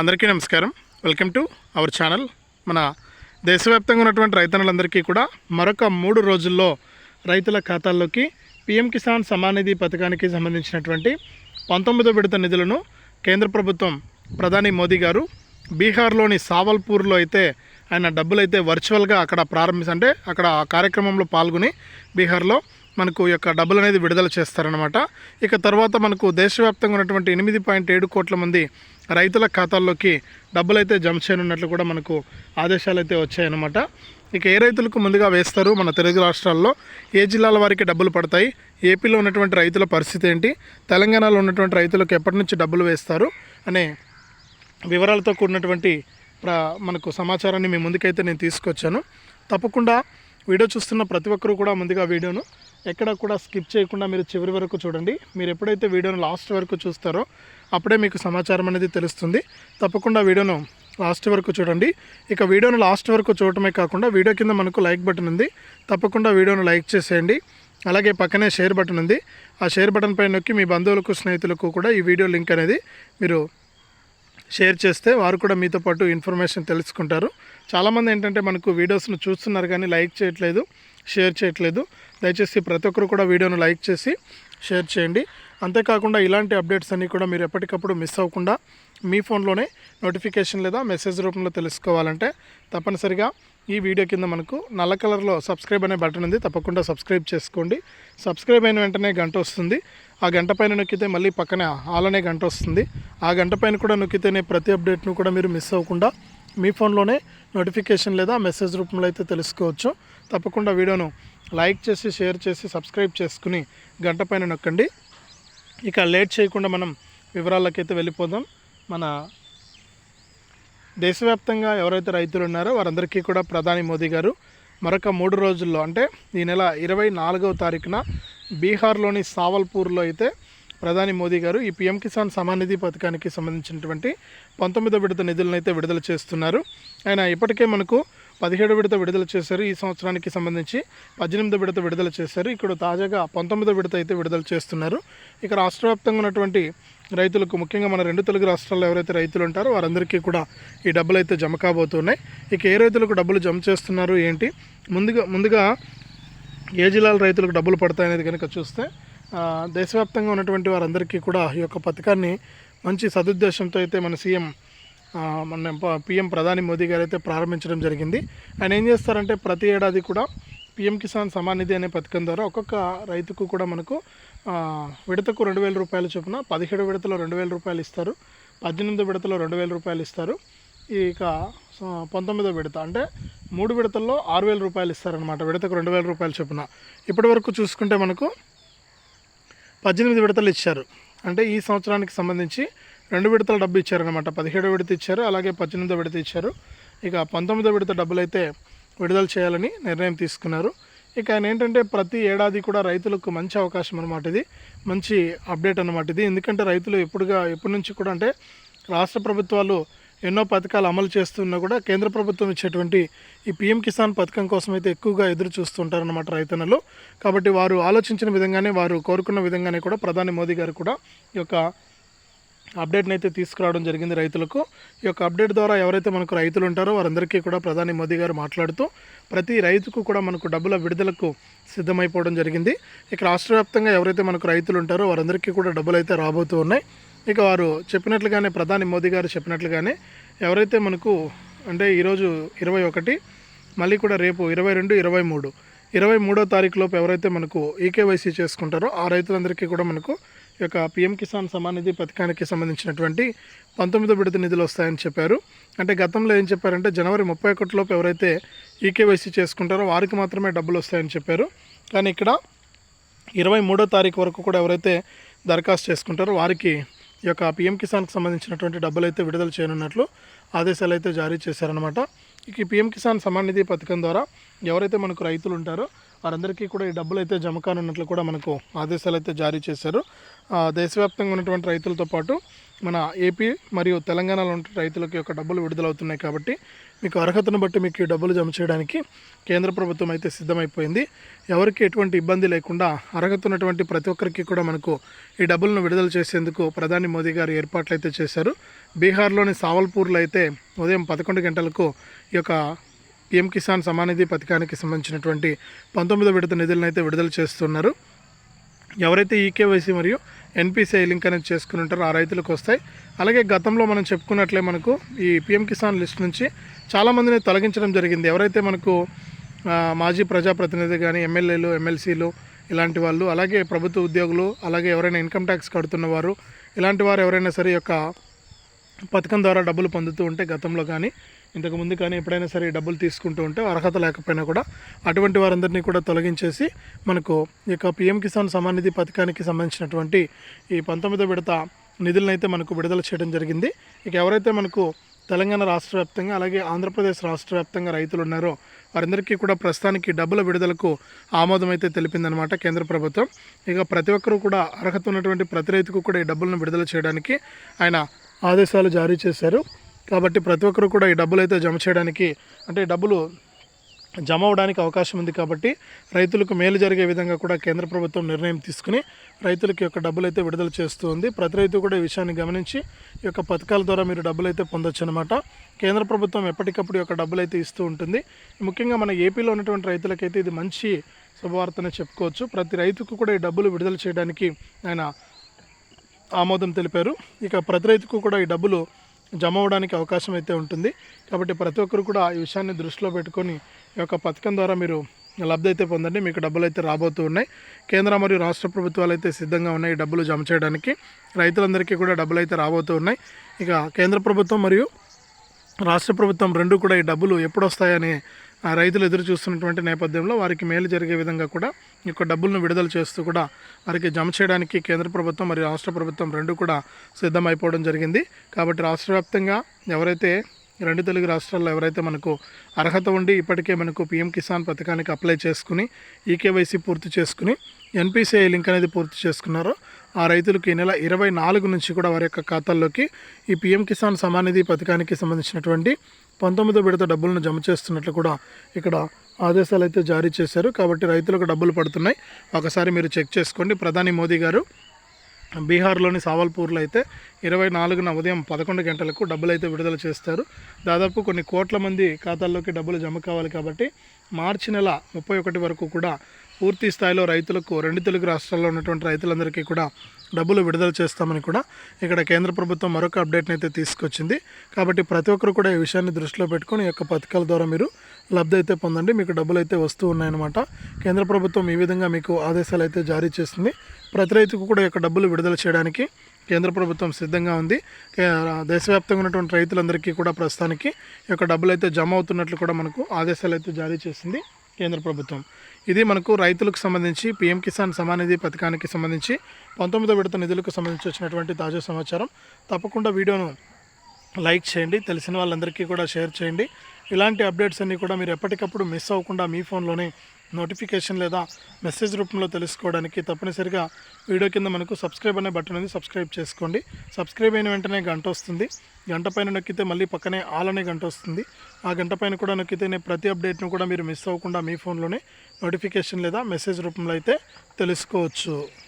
అందరికీ నమస్కారం. Welcome to our channel. మన దేశవ్యాప్తంగా ఉన్నటువంటి రైతన్నులందరికీ కూడా మరొక మూడు రోజుల్లో రైతుల ఖాతాల్లోకి పిఎం కిసాన్ సమానిధి పథకానికి సంబంధించినటువంటి పంతొమ్మిదో విడత నిధులను కేంద్ర ప్రభుత్వం ప్రధాని మోదీ గారు బీహార్లోని సావల్పూర్లో అయితే ఆయన డబ్బులైతే వర్చువల్గా అక్కడ ప్రారంభించి అంటే అక్కడ ఆ కార్యక్రమంలో పాల్గొని బీహార్లో మనకు యొక్క డబ్బులు అనేది విడుదల చేస్తారనమాట ఇక తర్వాత మనకు దేశవ్యాప్తంగా ఉన్నటువంటి ఎనిమిది పాయింట్ ఏడు కోట్ల మంది రైతుల ఖాతాల్లోకి డబ్బులు అయితే జమ చేయనున్నట్లు కూడా మనకు ఆదేశాలు అయితే వచ్చాయన్నమాట. ఇక ఏ రైతులకు ముందుగా వేస్తారు? మన తెలుగు రాష్ట్రాల్లో ఏ జిల్లాల వారికి డబ్బులు పడతాయి? ఏపీలో ఉన్నటువంటి రైతుల పరిస్థితి ఏంటి? తెలంగాణలో ఉన్నటువంటి రైతులకు ఎప్పటి నుంచి డబ్బులు వేస్తారు? అనే వివరాలతో కూడినటువంటి ప్ర మనకు సమాచారాన్ని మీ ముందుకైతే నేను తీసుకొచ్చాను. తప్పకుండా వీడియో చూస్తున్న ప్రతి ఒక్కరూ కూడా ముందుగా వీడియోను ఎక్కడ కూడా స్కిప్ చేయకుండా మీరు చివరి వరకు చూడండి. మీరు ఎప్పుడైతే వీడియోను లాస్ట్ వరకు చూస్తారో అప్పుడే మీకు సమాచారం అనేది తెలుస్తుంది. తప్పకుండా వీడియోను లాస్ట్ వరకు చూడండి. ఇక వీడియోను లాస్ట్ వరకు చూడటమే కాకుండా వీడియో కింద మనకు లైక్ బటన్ ఉంది. తప్పకుండా వీడియోను లైక్ చేసేయండి. అలాగే పక్కనే షేర్ బటన్ ఉంది. ఆ షేర్ బటన్ పైన నొక్కి మీ బంధువులకు స్నేహితులకు కూడా ఈ వీడియో లింక్ అనేది మీరు షేర్ చేస్తే వారు కూడా మీతో పాటు ఇన్ఫర్మేషన్ తెలుసుకుంటారు. చాలామంది ఏంటంటే మనకు వీడియోస్ను చూస్తున్నారు కానీ లైక్ చేయట్లేదు. షేర్ చేయట్లేదు. దయచేసి ప్రతి ఒక్కరు కూడా వీడియోను లైక్ చేసి షేర్ చేయండి. అంతేకాకుండా ఇలాంటి అప్డేట్స్ అన్నీ కూడా మీరు ఎప్పటికప్పుడు మిస్ అవ్వకుండా మీ ఫోన్లోనే నోటిఫికేషన్ లేదా మెసేజ్ రూపంలో తెలుసుకోవాలంటే తప్పనిసరిగా ఈ వీడియో కింద మనకు నల్ల కలర్లో సబ్స్క్రైబ్ అనే బటన్ ఉంది. తప్పకుండా సబ్స్క్రైబ్ చేసుకోండి. సబ్స్క్రైబ్ అయిన వెంటనే గంట వస్తుంది. ఆ గంట పైన నొక్కితే మళ్ళీ పక్కన ఆల్ అనే గంట వస్తుంది. ఆ గంట పైన కూడా నొక్కితేనే ప్రతి అప్డేట్ను కూడా మీరు మిస్ అవ్వకుండా మీ ఫోన్లోనే నోటిఫికేషన్ లేదా మెసేజ్ రూపంలో అయితే తెలుసుకోవచ్చు. తప్పకుండా వీడియోను లైక్ చేసి షేర్ చేసి సబ్స్క్రైబ్ చేసుకుని గంట పైన నొక్కండి. ఇక లేట్ చేయకుండా మనం వివరాలకైతే వెళ్ళిపోదాం. మన దేశవ్యాప్తంగా ఎవరైతే రైతులు ఉన్నారో వారందరికీ కూడా ప్రధాని మోదీ గారు మరొక మూడు రోజుల్లో అంటే ఈ నెల ఇరవై నాలుగవ తారీఖున బీహార్లోని సావల్పూర్లో అయితే ప్రధాని మోదీ గారు ఈ పీఎం కిసాన్ సమానిధి నిధి పథకానికి సంబంధించినటువంటి పంతొమ్మిదో విడత నిధులను అయితే విడుదల చేస్తున్నారు. ఆయన ఇప్పటికే మనకు పదిహేడు విడత విడుదల చేశారు ఈ సంవత్సరానికి సంబంధించి పద్దెనిమిదో విడత విడుదల చేశారు. ఇక్కడ తాజాగా పంతొమ్మిదో విడత అయితే విడుదల చేస్తున్నారు. ఇక రాష్ట్ర వ్యాప్తంగా ఉన్నటువంటి రైతులకు ముఖ్యంగా మన రెండు తెలుగు రాష్ట్రాల్లో ఎవరైతే రైతులు ఉంటారో వారందరికీ కూడా ఈ డబ్బులు అయితే జమ కాబోతున్నాయి. ఇక ఏ రైతులకు డబ్బులు జమ చేస్తున్నారు ఏంటి? ముందుగా ముందుగా ఏ జిల్లాల రైతులకు డబ్బులు పడతాయనేది కనుక చూస్తే దేశవ్యాప్తంగా ఉన్నటువంటి వారందరికీ కూడా ఈ యొక్క పథకాన్ని మంచి సదుద్దేశంతో అయితే మన సీఎం మన పిఎం ప్రధాని మోదీ గారు అయితే ప్రారంభించడం జరిగింది. ఆయన ఏం చేస్తారంటే ప్రతి ఏడాది కూడా పిఎం కిసాన్ సమాన్ నిధి అనే పథకం ద్వారా ఒక్కొక్క రైతుకు కూడా మనకు విడతకు రెండు వేల రూపాయలు చొప్పున పదిహేడు విడతలో రెండు వేల రూపాయలు ఇస్తారు. పద్దెనిమిది విడతలో రెండు వేల రూపాయలు ఇస్తారు. ఇక పంతొమ్మిదో విడత అంటే మూడు విడతల్లో ఆరు వేల రూపాయలు ఇస్తారనమాట విడతకు రెండు వేల రూపాయలు చొప్పున. ఇప్పటి వరకు చూసుకుంటే మనకు పద్దెనిమిది విడతలు ఇచ్చారు. అంటే ఈ సంవత్సరానికి సంబంధించి రెండు విడతల డబ్బు ఇచ్చారనమాట పదిహేడో విడత ఇచ్చారు అలాగే పద్దెనిమిదో విడత ఇచ్చారు. ఇక పంతొమ్మిదో విడత డబ్బులు అయితే విడుదల చేయాలని నిర్ణయం తీసుకున్నారు. ఇక ఆయన ఏంటంటే ప్రతి ఏడాది కూడా రైతులకు మంచి అవకాశం అనమాట ఇది. మంచి అప్డేట్ అనమాట ఇది. ఎందుకంటే రైతులు ఎప్పుడుగా ఎప్పటి నుంచి కూడా అంటే రాష్ట్ర ప్రభుత్వాలు ఎన్నో పథకాలు అమలు చేస్తున్నా కూడా కేంద్ర ప్రభుత్వం ఇచ్చేటువంటి ఈ పిఎం కిసాన్ పథకం కోసం అయితే ఎక్కువగా ఎదురు చూస్తుంటారన్నమాట రైతన్నలు. కాబట్టి వారు ఆలోచించిన విధంగానే వారు కోరుకున్న విధంగానే కూడా ప్రధాని మోదీ గారు కూడా ఈ యొక్క అప్డేట్ని అయితే తీసుకురావడం జరిగింది రైతులకు. ఈ యొక్క అప్డేట్ ద్వారా ఎవరైతే మనకు రైతులు ఉంటారో వారందరికీ కూడా ప్రధాని మోదీ గారు మాట్లాడుతూ ప్రతి రైతుకు కూడా మనకు డబ్బుల విడుదలకు సిద్ధమైపోవడం జరిగింది. ఇక రాష్ట్ర వ్యాప్తంగా ఎవరైతే మనకు రైతులు ఉంటారో వారందరికీ కూడా డబ్బులు అయితే రాబోతూ ఉన్నాయి. ఇక వారు చెప్పినట్లుగానే ప్రధాని మోదీ గారు చెప్పినట్లుగానే ఎవరైతే మనకు అంటే ఈరోజు ఇరవై ఒకటి మళ్ళీ కూడా రేపు ఇరవై రెండు ఇరవై మూడు ఇరవై మూడో తారీఖు లోపు ఎవరైతే మనకు ఈకేవైసీ చేసుకుంటారో ఆ రైతులందరికీ కూడా మనకు ఈ యొక్క పిఎం కిసాన్ సమాన్ నిధి పథకానికి సంబంధించినటువంటి పంతొమ్మిదో విడత నిధులు వస్తాయని చెప్పారు. అంటే గతంలో ఏం చెప్పారంటే జనవరి ముప్పై ఒకటిలోపు ఎవరైతే ఈకేవైసీ చేసుకుంటారో వారికి మాత్రమే డబ్బులు వస్తాయని చెప్పారు. కానీ ఇక్కడ ఇరవై మూడో తారీఖు వరకు కూడా ఎవరైతే దరఖాస్తు చేసుకుంటారో వారికి ఈ యొక్క పిఎం కిసాన్కి సంబంధించినటువంటి డబ్బులు అయితే విడుదల చేయనున్నట్లు ఆదేశాలు అయితే జారీ చేశారనమాట ఇక ఈ పిఎం కిసాన్ సమాన్ నిధి పథకం ద్వారా ఎవరైతే మనకు రైతులు ఉంటారో వారందరికీ కూడా ఈ డబ్బులు అయితే జమ కానున్నట్లు కూడా మనకు ఆదేశాలు అయితే జారీ చేశారు. దేశవ్యాప్తంగా ఉన్నటువంటి రైతులతో పాటు మన ఏపీ మరియు తెలంగాణలో ఉన్న రైతులకు యొక్క డబ్బులు విడుదలవుతున్నాయి కాబట్టి మీకు అర్హతను బట్టి మీకు ఈ డబ్బులు జమ చేయడానికి కేంద్ర ప్రభుత్వం అయితే సిద్ధమైపోయింది. ఎవరికి ఎటువంటి ఇబ్బంది లేకుండా అర్హత ఉన్నటువంటి ప్రతి ఒక్కరికి కూడా మనకు ఈ డబ్బులను విడుదల చేసేందుకు ప్రధాని మోదీ గారు ఏర్పాట్లు అయితే చేశారు. బీహార్లోని సావల్పూర్లో అయితే ఉదయం పదకొండు గంటలకు ఈ యొక్క పిఎం కిసాన్ సమానిధి పథకానికి సంబంధించినటువంటి పంతొమ్మిదో విడత నిధులను అయితే విడుదల చేస్తున్నారు. ఎవరైతే ఈకేవైసీ మరియు ఎన్పిసిఐ లింక్ అనేది చేసుకుని ఉంటారో ఆ రైతులకు వస్తాయి. అలాగే గతంలో మనం చెప్పుకున్నట్లే మనకు ఈ పిఎం కిసాన్ లిస్ట్ నుంచి చాలామందిని తొలగించడం జరిగింది. ఎవరైతే మనకు మాజీ ప్రజాప్రతినిధి కానీ ఎమ్మెల్యేలు ఎమ్మెల్సీలు ఇలాంటి వాళ్ళు అలాగే ప్రభుత్వ ఉద్యోగులు అలాగే ఎవరైనా ఇన్కమ్ ట్యాక్స్ కడుతున్న వారు ఇలాంటి వారు ఎవరైనా సరే యొక్క పథకం ద్వారా డబ్బులు పొందుతూ ఉంటే గతంలో కానీ ఇంతకుముందు కానీ ఎప్పుడైనా సరే డబ్బులు తీసుకుంటూ ఉంటే అర్హత లేకపోయినా కూడా అటువంటి వారందరినీ కూడా తొలగించేసి మనకు ఈ యొక్క పిఎం కిసాన్ సమాన్ నిధి పథకానికి సంబంధించినటువంటి ఈ పంతొమ్మిదో విడత నిధులను అయితే మనకు విడుదల చేయడం జరిగింది. ఇక ఎవరైతే మనకు తెలంగాణ రాష్ట్ర వ్యాప్తంగా అలాగే ఆంధ్రప్రదేశ్ రాష్ట్ర వ్యాప్తంగా రైతులు ఉన్నారో వారందరికీ కూడా ప్రస్తుతానికి డబ్బుల విడుదలకు ఆమోదం అయితే తెలిపిందనమాట కేంద్ర ప్రభుత్వం. ఇక ప్రతి ఒక్కరూ కూడా అర్హత ఉన్నటువంటి ప్రతి రైతుకు కూడా ఈ డబ్బులను విడుదల చేయడానికి ఆయన ఆదేశాలు జారీ చేశారు. కాబట్టి ప్రతి ఒక్కరు కూడా ఈ డబ్బులు అయితే జమ చేయడానికి అంటే డబ్బులు జమ అవడానికి అవకాశం ఉంది కాబట్టి రైతులకు మేలు జరిగే విధంగా కూడా కేంద్ర ప్రభుత్వం నిర్ణయం తీసుకుని రైతులకి యొక్క డబ్బులు అయితే విడుదల చేస్తూ ఉంది. ప్రతి రైతు కూడా ఈ విషయాన్ని గమనించి ఈ యొక్క పథకాల ద్వారా మీరు డబ్బులు అయితే పొందొచ్చు అనమాట కేంద్ర ప్రభుత్వం ఎప్పటికప్పుడు యొక్క డబ్బులు అయితే ఇస్తూ ఉంటుంది. ముఖ్యంగా మన ఏపీలో ఉన్నటువంటి రైతులకైతే ఇది మంచి శుభవార్తనే చెప్పుకోవచ్చు. ప్రతి రైతుకు కూడా ఈ డబ్బులు విడుదల చేయడానికి ఆయన ఆమోదం తెలిపారు. ఇక ప్రతి రైతుకు కూడా ఈ డబ్బులు జమ అవ్వడానికి అవకాశం అయితే ఉంటుంది. కాబట్టి ప్రతి ఒక్కరు కూడా ఈ విషయాన్ని దృష్టిలో పెట్టుకొని ఈ యొక్క పథకం ద్వారా మీరు లబ్ధి అయితే పొందండి. మీకు డబ్బులు అయితే రాబోతూ ఉన్నాయి. కేంద్ర మరియు రాష్ట్ర ప్రభుత్వాలు అయితే సిద్ధంగా ఉన్నాయి డబ్బులు జమ చేయడానికి. రైతులందరికీ కూడా డబ్బులు అయితే రాబోతూ ఉన్నాయి. ఇక కేంద్ర ప్రభుత్వం మరియు రాష్ట్ర ప్రభుత్వం రెండు కూడా ఈ డబ్బులు ఎప్పుడు వస్తాయని ఆ రైతులు ఎదురు చూస్తున్నటువంటి నేపథ్యంలో వారికి మేలు జరిగే విధంగా కూడా ఈ యొక్క డబ్బులను విడుదల చేస్తూ కూడా వారికి జమ చేయడానికి కేంద్ర ప్రభుత్వం మరియు రాష్ట్ర ప్రభుత్వం రెండు కూడా సిద్ధమైపోవడం జరిగింది. కాబట్టి రాష్ట్ర వ్యాప్తంగా ఎవరైతే రెండు తెలుగు రాష్ట్రాల్లో ఎవరైతే మనకు అర్హత ఉండి ఇప్పటికే మనకు పీఎం కిసాన్ పథకానికి అప్లై చేసుకుని ఈకేవైసీ పూర్తి చేసుకుని ఎన్పిసిఐ లింక్ అనేది పూర్తి చేసుకున్నారో ఆ రైతులకు ఈ నెల ఇరవై నాలుగు నుంచి కూడా వారి యొక్క ఖాతాల్లోకి ఈ పీఎం కిసాన్ సమానిధి పథకానికి సంబంధించినటువంటి పంతొమ్మిదో విడత డబ్బులను జమ చేస్తున్నట్లు కూడా ఇక్కడ ఆదేశాలు అయితే జారీ చేశారు. కాబట్టి రైతులకు డబ్బులు పడుతున్నాయి. ఒకసారి మీరు చెక్ చేసుకోండి. ప్రధాని మోదీ గారు బీహార్లోని సావల్పూర్లో అయితే ఇరవై నాలుగున ఉదయం పదకొండు గంటలకు డబ్బులు అయితే విడుదల చేస్తారు. దాదాపు కొన్ని కోట్ల మంది ఖాతాల్లోకి డబ్బులు జమ కావాలి కాబట్టి మార్చి నెల ముప్పై ఒకటి వరకు కూడా పూర్తి స్థాయిలో రైతులకు రెండు తెలుగు రాష్ట్రాల్లో ఉన్నటువంటి రైతులందరికీ కూడా డబ్బులు విడుదల చేస్తామని కూడా ఇక్కడ కేంద్ర ప్రభుత్వం మరొక అప్డేట్ని అయితే తీసుకొచ్చింది. కాబట్టి ప్రతి ఒక్కరు కూడా ఈ విషయాన్ని దృష్టిలో పెట్టుకొని ఈ యొక్క పథకాల ద్వారా మీరు లబ్ధి అయితే పొందండి. మీకు డబ్బులు అయితే వస్తూ ఉన్నాయన్నమాట. కేంద్ర ప్రభుత్వం ఈ విధంగా మీకు ఆదేశాలు అయితే జారీ చేస్తుంది ప్రతి రైతుకు కూడా ఈ యొక్క డబ్బులు విడుదల చేయడానికి కేంద్ర ప్రభుత్వం సిద్ధంగా ఉంది. దేశవ్యాప్తంగా ఉన్నటువంటి రైతులందరికీ కూడా ప్రస్తుతానికి ఈ యొక్క డబ్బులు అయితే జమ అవుతున్నట్లు కూడా మనకు ఆదేశాలు అయితే జారీ చేసింది. కేంద్ర ప్రభుత్వం. ఇది మనకు రైతులకు సంబంధించి పీఎం కిసాన్ సమానిధి పథకానికి సంబంధించి పంతొమ్మిదో విడత నిధులకు సంబంధించి వచ్చినటువంటి తాజా సమాచారం. తప్పకుండా వీడియోను లైక్ చేయండి తెలిసిన వాళ్ళందరికీ కూడా షేర్ చేయండి. ఇలాంటి అప్డేట్స్ అన్నీ కూడా మీరు ఎప్పటికప్పుడు మిస్ అవ్వకుండా మీ ఫోన్లోనే నోటిఫికేషన్ లేదా మెసేజ్ రూపంలో తెలుసుకోవడానికి తప్పనిసరిగా వీడియో కింద మనకు సబ్స్క్రైబ్ అనే బటన్ ఉంది సబ్స్క్రైబ్ చేసుకోండి. సబ్స్క్రైబ్ అయిన వెంటనే గంట వస్తుంది. గంట పైన నొక్కితే మళ్ళీ పక్కనే ఆల్ అనే గంట వస్తుంది. ఆ గంట పైన కూడా నొక్కితే నేను ప్రతి అప్డేట్ను కూడా మీరు మిస్ అవ్వకుండా మీ ఫోన్లోనే నోటిఫికేషన్ లేదా మెసేజ్ రూపంలో అయితే తెలుసుకోవచ్చు.